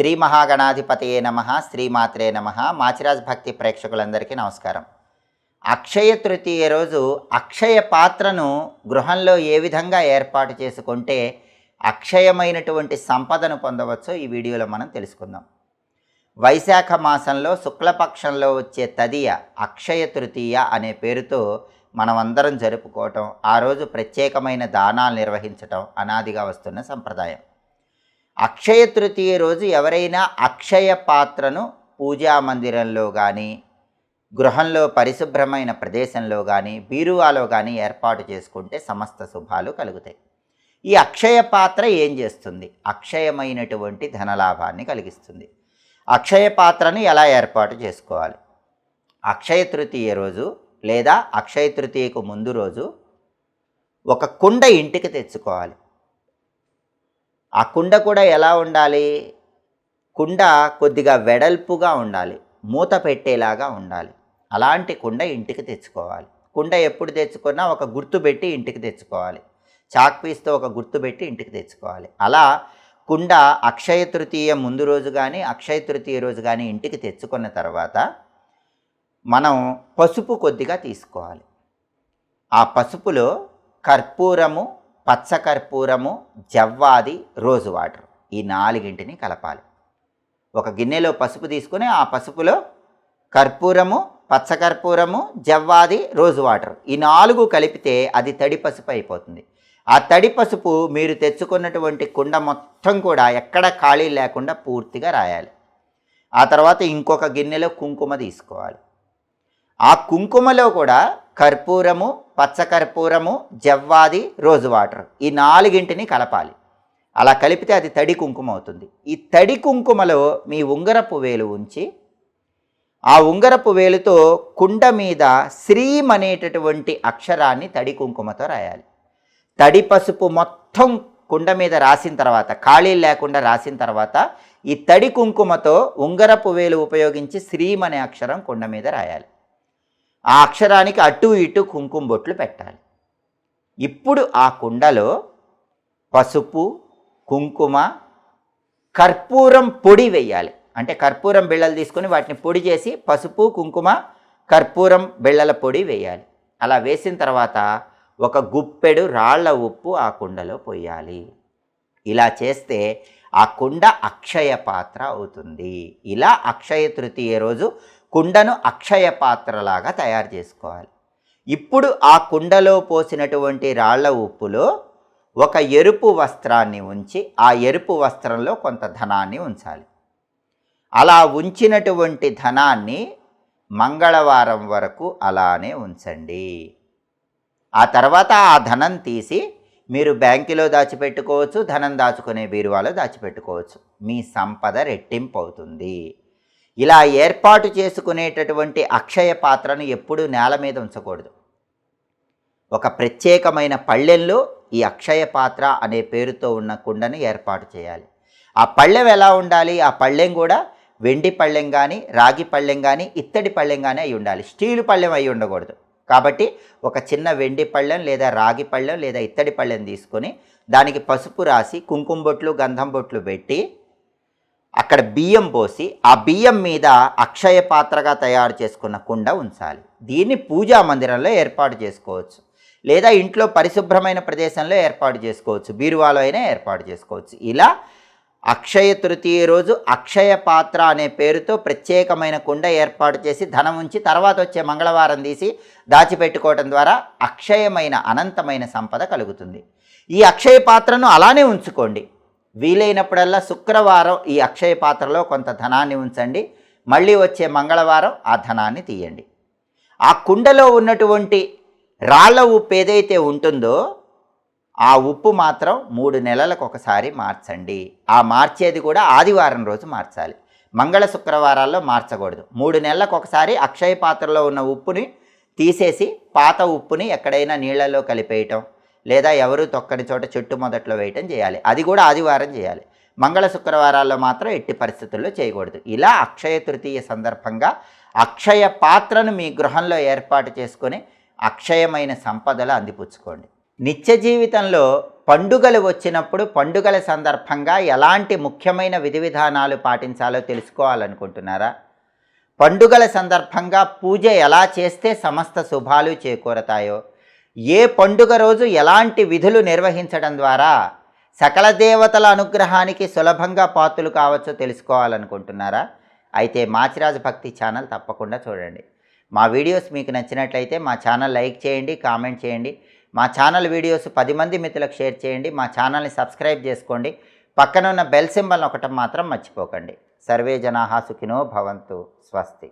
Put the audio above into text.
శ్రీ మహాగణాధిపతయే నమ శ్రీమాత్రే నమ. మాచిరాజ్ భక్తి ప్రేక్షకులందరికీ నమస్కారం. అక్షయ తృతీయ రోజు అక్షయ పాత్రను గృహంలో ఏ విధంగా ఏర్పాటు చేసుకుంటే అక్షయమైనటువంటి సంపదను పొందవచ్చో ఈ వీడియోలో మనం తెలుసుకుందాం. వైశాఖ మాసంలో శుక్లపక్షంలో వచ్చే తదియ అక్షయ తృతీయ అనే పేరుతో మనమందరం జరుపుకోవటం ఆ రోజు ప్రత్యేకమైన దానాలు నిర్వహించటం అనాదిగా వస్తున్న సంప్రదాయం. అక్షయ తృతీయ రోజు ఎవరైనా అక్షయ పాత్రను పూజా మందిరంలో కానీ గృహంలో పరిశుభ్రమైన ప్రదేశంలో కానీ బీరువాలో కానీ ఏర్పాటు చేసుకుంటే సమస్త శుభాలు కలుగుతాయి. ఈ అక్షయ పాత్ర ఏం చేస్తుంది? అక్షయమైనటువంటి ధనలాభాన్ని కలిగిస్తుంది. అక్షయ పాత్రను ఎలా ఏర్పాటు చేసుకోవాలి? అక్షయ తృతీయ రోజు లేదా అక్షయ తృతీయకు ముందు రోజు ఒక కుండ ఇంటికి తెచ్చుకోవాలి. ఆ కుండ కూడా ఎలా ఉండాలి? కుండ కొద్దిగా వెడల్పుగా ఉండాలి మూత పెట్టేలాగా ఉండాలి. అలాంటి కుండ ఇంటికి తెచ్చుకోవాలి. కుండ ఎప్పుడు తెచ్చుకున్నా ఒక గుర్తు పెట్టి ఇంటికి తెచ్చుకోవాలి. చాక్ పీస్తో ఒక గుర్తు పెట్టి ఇంటికి తెచ్చుకోవాలి. అలా కుండ అక్షయ తృతీయ ముందు రోజు కానీ అక్షయ తృతీయ రోజు కానీ ఇంటికి తెచ్చుకున్న తర్వాత మనం పసుపు కొద్దిగా తీసుకోవాలి. ఆ పసుపులో కర్పూరము పచ్చకర్పూరము జవ్వాది రోజు వాటర్ ఈ నాలుగింటిని కలపాలి. ఒక గిన్నెలో పసుపు తీసుకుని ఆ పసుపులో కర్పూరము పచ్చకర్పూరము జవ్వాది రోజు వాటర్ ఈ నాలుగు కలిపితే అది తడి పసుపు అయిపోతుంది. ఆ తడి పసుపు మీరు తెచ్చుకున్నటువంటి కుండ మొత్తం కూడా ఎక్కడ ఖాళీ లేకుండా పూర్తిగా రాయాలి. ఆ తర్వాత ఇంకొక గిన్నెలో కుంకుమ తీసుకోవాలి. ఆ కుంకుమలో కూడా కర్పూరము పచ్చకర్పూరము జవ్వాది రోజు వాటర్ ఈ నాలుగింటిని కలపాలి. అలా కలిపితే అది తడి కుంకుమ అవుతుంది ఈ తడి కుంకుమలో మీ ఉంగరపు వేలు ఉంచి ఆ ఉంగరపు వేలుతో కుండ మీద శ్రీం అనేటటువంటి అక్షరాన్ని తడి కుంకుమతో రాయాలి. తడి పసుపు మొత్తం కుండ మీద రాసిన తర్వాత ఖాళీ లేకుండా రాసిన తర్వాత ఈ తడి కుంకుమతో ఉంగరపు వేలు ఉపయోగించి శ్రీం అనే అక్షరం కుండ మీద రాయాలి. ఆ అక్షరానికి అటు ఇటు కుంకుమ బొట్లు పెట్టాలి. ఇప్పుడు ఆ కుండలో పసుపు కుంకుమ కర్పూరం పొడి వేయాలి. అంటే కర్పూరం బిళ్ళలు తీసుకొని వాటిని పొడి చేసి పసుపు కుంకుమ కర్పూరం బిళ్ళల పొడి వేయాలి. అలా వేసిన తర్వాత ఒక గుప్పెడు రాళ్ళ ఉప్పు ఆ కుండలో పోయాలి. ఇలా చేస్తే ఆ కుండ అక్షయ పాత్ర అవుతుంది. ఇలా అక్షయ తృతీయ రోజు కుండను అక్షయ పాత్రలాగా తయారు చేసుకోవాలి. ఇప్పుడు ఆ కుండలో పోసినటువంటి రాళ్ళ ఉప్పులో ఒక ఎరుపు వస్త్రాన్ని ఉంచి ఆ ఎరుపు వస్త్రంలో కొంత ధనాన్ని ఉంచాలి. అలా ఉంచినటువంటి ధనాన్ని మంగళవారం వరకు అలానే ఉంచండి. ఆ తర్వాత ఆ ధనం తీసి మీరు బ్యాంకులో దాచిపెట్టుకోవచ్చు ధనం దాచుకునే బీరువాలో దాచిపెట్టుకోవచ్చు. మీ సంపద రెట్టింపు అవుతుంది. ఇలా ఏర్పాటు చేసుకునేటటువంటి అక్షయ పాత్రను ఎప్పుడూ నేల మీద ఉంచకూడదు. ఒక ప్రత్యేకమైన పళ్ళెంలో ఈ అక్షయ పాత్ర అనే పేరుతో ఉన్న కుండను ఏర్పాటు చేయాలి. ఆ పళ్ళెం ఎలా ఉండాలి? ఆ పళ్ళెం కూడా వెండి పళ్ళెం కానీ రాగి పళ్ళెం కానీ ఇత్తడి పళ్ళెం కానీ అయి ఉండాలి. స్టీలు పళ్ళెం అయి ఉండకూడదు. కాబట్టి ఒక చిన్న వెండి పళ్ళెం లేదా రాగి పళ్ళెం లేదా ఇత్తడి పళ్ళెం తీసుకొని దానికి పసుపు రాసి కుంకుమ బొట్లు గంధం బొట్లు పెట్టి అక్కడ బియ్యం పోసి ఆ బియ్యం మీద అక్షయ పాత్రగా తయారు చేసుకున్న కుండ ఉంచాలి. దీన్ని పూజా మందిరంలో ఏర్పాటు చేసుకోవచ్చు. లేదా ఇంట్లో పరిశుభ్రమైన ప్రదేశంలో ఏర్పాటు చేసుకోవచ్చు. బీరువాలో అయినా ఏర్పాటు చేసుకోవచ్చు. ఇలా అక్షయ తృతీయ రోజు అక్షయ పాత్ర అనే పేరుతో ప్రత్యేకమైన కుండ ఏర్పాటు చేసి ధనం ఉంచి తర్వాత వచ్చే మంగళవారం తీసి దాచిపెట్టుకోవటం ద్వారా అక్షయమైన అనంతమైన సంపద కలుగుతుంది. ఈ అక్షయ పాత్రను అలానే ఉంచుకోండి. వీలైనప్పుడల్లా శుక్రవారం ఈ అక్షయ పాత్రలో కొంత ధనాన్ని ఉంచండి. మళ్ళీ వచ్చే మంగళవారం ఆ ధనాన్ని తీయండి. ఆ కుండలో ఉన్నటువంటి రాళ్ళ ఉప్పు ఏదైతే ఉంటుందో ఆ ఉప్పు మాత్రం మూడు నెలలకు ఒకసారి మార్చండి. ఆ మార్చేది కూడా ఆదివారం రోజు మార్చాలి. మంగళ శుక్రవారాల్లో మార్చకూడదు. మూడు నెలలకు ఒకసారి అక్షయ పాత్రలో ఉన్న ఉప్పుని తీసేసి పాత ఉప్పుని ఎక్కడైనా నీళ్ళలో కలిపేయటం లేదా ఎవరు తొక్కని చోట చెట్టు మొదట్లో వేయటం చేయాలి. అది కూడా ఆదివారం చేయాలి. మంగళ శుక్రవారాల్లో మాత్రం ఎట్టి పరిస్థితుల్లో చేయకూడదు. ఇలా అక్షయ తృతీయ సందర్భంగా అక్షయ పాత్రను మీ గృహంలో ఏర్పాటు చేసుకొని అక్షయమైన సంపదలు అందిపుచ్చుకోండి. నిత్య జీవితంలో పండుగలు వచ్చినప్పుడు పండుగల సందర్భంగా ఎలాంటి ముఖ్యమైన విధి విధానాలు పాటించాలో తెలుసుకోవాలనుకుంటున్నారా? పండుగల సందర్భంగా పూజ ఎలా చేస్తే సమస్త శుభాలు చేకూరతాయో? ఏ పండుగ రోజు ఎలాంటి విధులు నిర్వహించడం ద్వారా సకల దేవతల అనుగ్రహానికి సులభంగా పాత్రలు కావచ్చో తెలుసుకోవాలనుకుంటున్నారా? అయితే మాచిరాజ్ భక్తి ఛానల్ తప్పకుండా చూడండి. మా వీడియోస్ మీకు నచ్చినట్లయితే మా ఛానల్ లైక్ చేయండి కామెంట్ చేయండి. మా ఛానల్ వీడియోస్ పది మంది మిత్రులకు షేర్ చేయండి. మా ఛానల్ని సబ్స్క్రైబ్ చేసుకోండి. పక్కన ఉన్న బెల్ సింబల్ ఒకటం మాత్రం మర్చిపోకండి. సర్వే జనాహా సుఖినో భవంతు. స్వస్తి.